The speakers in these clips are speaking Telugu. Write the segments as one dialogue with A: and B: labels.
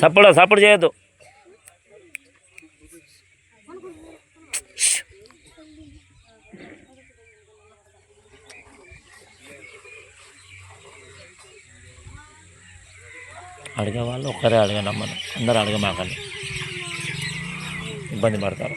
A: సప్పుడు సప్పుడు చేయొద్దు. అడిగే వాళ్ళు ఒక్కరే అడగండి అమ్మను అందరూ అడగమాకండి ఇబ్బంది పడతారు.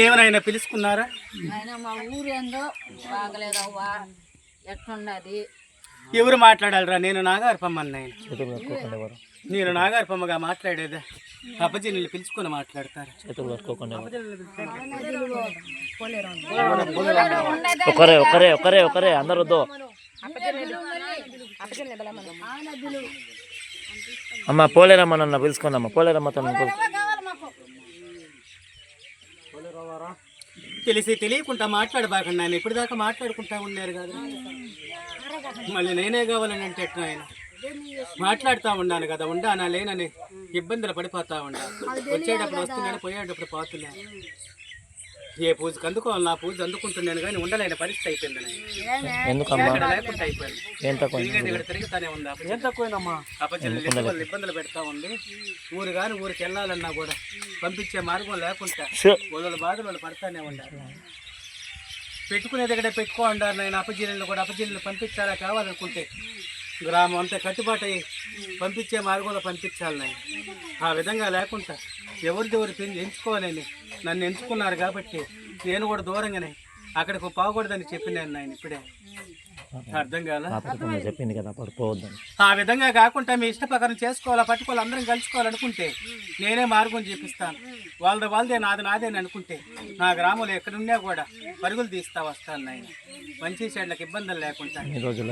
B: ఏమైనా పిలుచుకున్నారా
C: ఆయన మా ఊరేందో బాగలేదవ్వా ఎట్లున్నది?
B: ఎవరు మాట్లాడాలరా? నేను నాగార్పమ్మని నేను నాగార్పమ్మగా మాట్లాడేదా. అప్పజీ నీళ్ళు పిలుచుకొని మాట్లాడతారు.
A: ఒకరే ఒకరే ఒకరే ఒకరే అందరు అమ్మ పోలేరమ్మ నన్ను పిలుచుకుందమ్మ పోలేరమ్మతో నన్ను పిలుచు
B: తెలిసి తెలియకుండా మాట్లాడబాకండి ఆయన. ఇప్పుడు దాకా మాట్లాడుకుంటా ఉన్నారు కదా. మళ్ళీ నేనే కావాలని అంటే ఎట్లా ఆయన? మాట్లాడుతూ ఉన్నాను కదా ఉండానా లేనని ఇబ్బందులు పడిపోతా ఉన్నా వచ్చేటప్పుడు వస్తున్నాను పోయేటప్పుడు పోతున్నాను ఏ పూజకు అందుకోవాలి నా పూజ అందుకుంటున్నాను కానీ ఉండలేని పరిస్థితి అయిపోయింది లేకుండా అయిపోయింది. ఇక్కడ తిరుగుతానే ఉంది ఏం ఇబ్బందులు పెడతా ఉంది. ఊరు కానీ ఊరికి వెళ్ళాలన్నా కూడా పంపించే మార్గం లేకుండా. వాళ్ళ బాధలు వాళ్ళు పడతానే ఉండాలి. పెట్టుకునే దగ్గర పెట్టుకో ఉండాలి నేను అప్పజిల్లు కూడా అప్పజిల్లు పంపించాలా కావాలనుకుంటే. గ్రామం అంతా కట్టుబాటు అయ్యి పంపించే మార్గంలో పంపించాలి నేను ఆ విధంగా లేకుండా ఎవరిది ఎవరు ఎంచుకోవాలని నన్ను ఎంచుకున్నారు కాబట్టి నేను కూడా దూరంగానే అక్కడికి పోకూడదని చెప్పినాను నేను ఇప్పుడే. అర్థం కాల
A: చెప్పింది కదా
B: ఆ విధంగా కాకుండా మీ ఇష్ట ప్రకారం చేసుకోవాలా పట్టుకోవాలి అందరం కలుసుకోవాలనుకుంటే నేనే మార్గం చూపిస్తాను. వాళ్ళది వాళ్ళదే నాది నాదే అని అనుకుంటే నా గ్రామంలో ఎక్కడున్నా కూడా పరుగులు తీస్తా వస్తాను నేను మంచి చెడ్లకు ఇబ్బందులు లేకుండా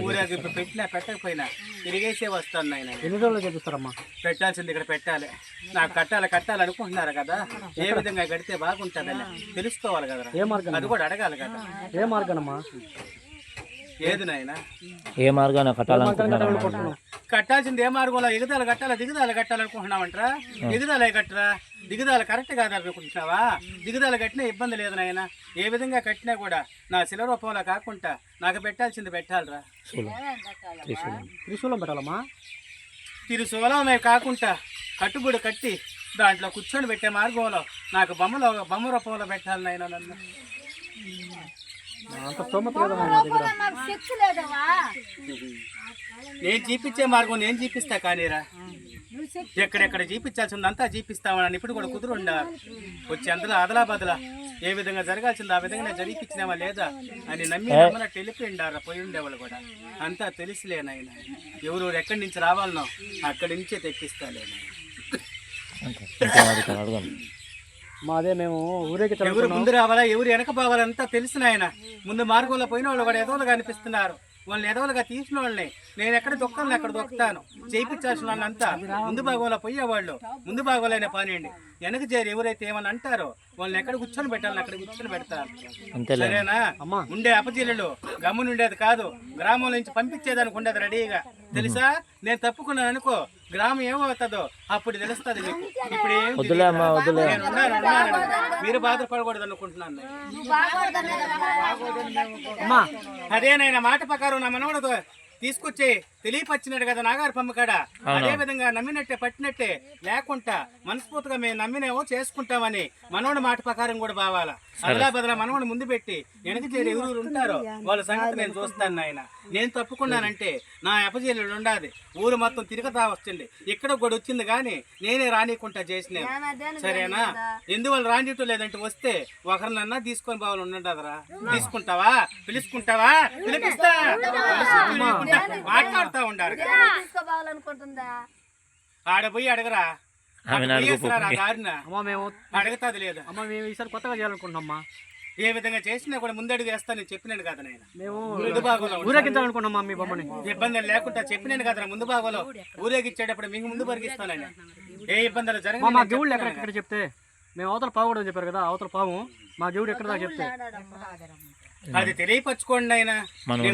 B: ఊరేగింపు పెట్టినా పెట్టకపోయినా తిరిగేసే వస్తాను నేను
D: ఎన్ని రోజులు చేపిస్తారమ్మా?
B: పెట్టాల్సింది ఇక్కడ పెట్టాలి. నాకు కట్టాలి కట్టాలి అనుకుంటున్నారు కదా. ఏ విధంగా కడితే బాగుంటుందని తెలుసుకోవాలి కదా
D: ఏ మార్గం?
B: అది కూడా అడగాలి కదా.
D: ఏ మార్గనమ్మా
B: ఏది నాయనా?
A: ఏ మార్గాన
B: కట్టాల్సింది ఏ మార్గంలో? ఎగుదాలు కట్టాలా దిగుదాలు కట్టాలనుకుంటున్నామంటరా ఎగుదాలే కట్టరా దిగుదాలు కరెక్ట్ కాదు అనుకుంటున్నావా? దిగుదాలు కట్టినా ఇబ్బంది లేదు నాయన. ఏ విధంగా కట్టినా కూడా నా శిల రూపంలో కాకుండా నాకు పెట్టాల్సింది పెట్టాలిరా.
A: త్రిశూలం.
D: త్రిశూలం. పెట్టాలమ్మా.
B: తిరుసోలమే కాకుండా కట్టుబడి కట్టి దాంట్లో కూర్చొని పెట్టే మార్గంలో నాకు బొమ్మలో బొమ్మ రూపంలో పెట్టాలి నాయన నన్ను. నేను చూపించే మార్గం నేను చూపిస్తా కానీరా. ఎక్కడెక్కడ జీపించాల్సిందంతా జీపిస్తామని ఇప్పుడు కూడా కుదురు ఉండాలి వచ్చి అందులో అదలా బదలా ఏ విధంగా జరగాల్సిందో ఆ విధంగా నేను జరిపించినావా లేదా అని నమ్మి నమ్మనట్టు వెళ్ళిపోయిండారా పోయి ఉండేవాళ్ళు కూడా. అంతా తెలిసిలేనాయన ఎవరు ఎక్కడి నుంచి రావాలనో అక్కడి నుంచే తెప్పిస్తాలేను
D: మాదే మేము ఊరేగి
B: ఎవరు ముందు రావాలా ఎవరు వెనక పోవాలంతా తెలిసిన ఆయన ముందు మార్గంలో పోయిన వాళ్ళు కూడా ఎదవలుగా అనిపిస్తున్నారు. వాళ్ళని ఎదవలుగా తీసిన వాళ్ళని నేను ఎక్కడ దొక్కలను అక్కడ దొక్కుతాను. చేయించాల్సిన వాళ్ళంతా ముందు భాగంలో పోయేవాళ్ళు ముందు భాగంలోనే పనియండి. వెనక చేరి ఎవరైతే ఏమని అంటారో వాళ్ళని ఎక్కడ కూర్చొని పెట్టాలని అక్కడ కూర్చొని పెడతారు. సరేనా? ఉండే అపజీలు గమ్మున ఉండేది కాదు. గ్రామం నుంచి పంపించేదానికి ఉండేది రెడీగా. తెలుసా? నేను తప్పుకున్నాను అనుకో గ్రామం ఏమవుతుందో అప్పుడు తెలుస్తుంది మీకు ఇప్పుడు ఏం
A: వద్దులే అమ్మా వద్దులే.
B: నేను ఉన్నాను, ఉన్నాను. మీరు బాధపడకూడదు అనుకుంటున్నాను నేను. అదేనైనా మాట ప్రకారం నా మనవడు తీసుకొచ్చి తెలియపచ్చినాడు కదా నాగారు కాడ. అదే విధంగా నమ్మినట్టే పట్టినట్టే లేకుండా మనస్ఫూర్తిగా మేము నమ్మినేమో చేసుకుంటామని మనోడి మాట ప్రకారం కూడా బావాలా అదలా బదలా మనోడి ముందు పెట్టి వెనక చేరి ఎవరు ఉంటారో వాళ్ళ సంగతి నేను చూస్తాను నాయన. నేను తప్పుకున్నానంటే నా అపజీలు ఉండాది ఊరు మొత్తం తిరుగుతా వస్తుంది. ఇక్కడ కూడా వచ్చింది కానీ నేనే రానికుంటా చేసిన. సరేనా? ఎందువల్ల రానిట్టు లేదంటే వస్తే ఒకరినన్నా తీసుకొని బావాలి ఉండదురా తీసుకుంటావా? పిలుచుకుంటావా? పిలిపిస్తా. పిలుచుకుంటా, మాట్లాడుతా ఉండాలి
C: తీసుకోవాలనుకుంటుందా
B: ఆడ పోయి అడగరా.
A: ఆమె
D: మేము
B: అడగతాది లేదా.
D: అమ్మ మేము ఈసారి కొత్తగా చేయాలనుకుంటున్నాం అమ్మా.
B: ఏ విధంగా చేసినా కూడా ముందడుగు వేస్తానని చెప్పినాను కదా నేను
D: మేము
B: ముందు భాగంలో ఉంటా.
D: ఊరేగించాలనుకున్నాం మీ బొమ్మని.
B: ఇబ్బందులు లేకుండా చెప్పినాను కదా ముందు భాగంలో. ఊరేగిచ్చేటప్పుడు మీకు ముందు పరిగిస్తానని ఏ ఇబ్బందులు
D: మా
B: జరగదు
D: మా దేవుళ్ళు ఎక్కడెక్కడ చెప్తే మేము అవతల పావు కూడా చెప్పారు కదా అవతల పాము మా దేవుడు ఎక్కడ దాకా చెప్తే.
B: అది తెలియపరచుకోండి నేను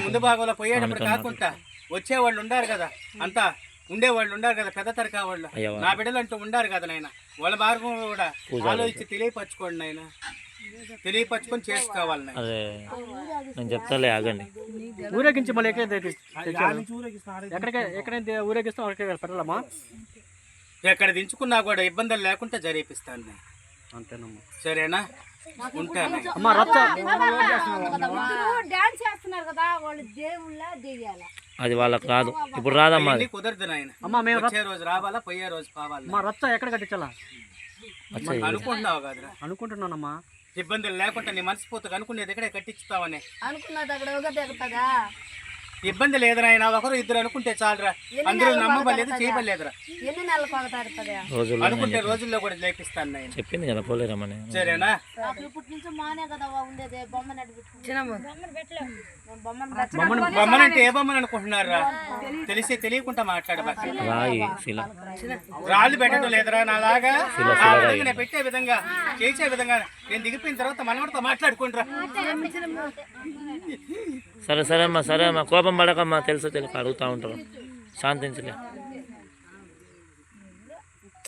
B: ముందు భాగంలో పోయేటప్పుడు కాకుండా వచ్చేవాళ్ళు ఉండారు కదా అంతా ఉండేవాళ్ళు ఉండారు కదా పెద్ద తరకా వాళ్ళు. నా బిడ్డలు అంటూ ఉండారు కదా నాయన వాళ్ళ మార్గం కూడా ఆలోచించి తెలియపరచుకోండి నాయన తెలియపరచుకొని చేసుకోవాలి నాయన
A: అదే నేను చెప్తాలే ఆగండి
D: ఊరేగించి మళ్ళీ ఎక్కడైతే తెచ్చారు ఎక్కడికి ఎక్కడైతే ఊరేగిస్తాం అక్కడికి పెట్టాలమ్మా
B: ఎక్కడ దించుకున్నా కూడా ఇబ్బందులు లేకుండా జరిపిస్తాను నేను
D: అంతేనమ్మా
B: సరేనా ఉంటాను
D: అమ్మ రచ్చ
C: డాన్స్ చేస్తున్నారు కదా వాళ్ళు దేవుళ్ళ దెయ్యాల
A: అది వాళ్ళకి రాదు. ఇప్పుడు రాదమ్మా అది.
B: కుదరదు నాయన.
D: అమ్మ మేము రచ్చ
B: వచ్చే రోజు రావాలా పోయే రోజు కావాలా?
D: మా రచ్చ ఎక్కడ కట్టించాలా?
A: వచ్చాయి
B: అనుకుంటున్నావు కదరా?
D: అనుకుంటున్నానమ్మా.
B: ఇబ్బందులు లేకుండా నీ మనస్ఫూర్తిగా అనుకునేది ఇక్కడే కట్టించుతావని?
C: అనుకున్నది అక్కడ ఒక దిగుతుందా
B: ఇబ్బంది లేదు నాయన ఒకరు ఇద్దరు అనుకుంటే చాలరా. అందరూ నమ్మబలేదు
C: ఎన్ని
A: రోజుల్లో
B: అనుకుంటే రోజుల్లో కూడా లేపిస్తాను నేను
A: చెప్పింది కదా పోలేరమ్మని
B: సరేనా?
C: ఇప్పటి నుంచి మానే కదా ఉండేది బొమ్మ
B: బొమ్మనంటే ఏ బొమ్మను అనుకుంటున్నారా తెలిసి తెలియకుండా మాట్లాడబాక
A: రాయి శిల.
B: రాళ్ళు పెట్టడం లేదురా నాలాగా? నేను పెట్టే విధంగా చేసే విధంగా. నేను దిగిపోయిన తర్వాత మనవడితో మాట్లాడుకుంటారా.
A: సరే సరే అమ్మా సరే అమ్మా. కోపం పడకమ్మా తెలుసు తెలుసు అడుగుతూ ఉంటారు. శాంతించలే.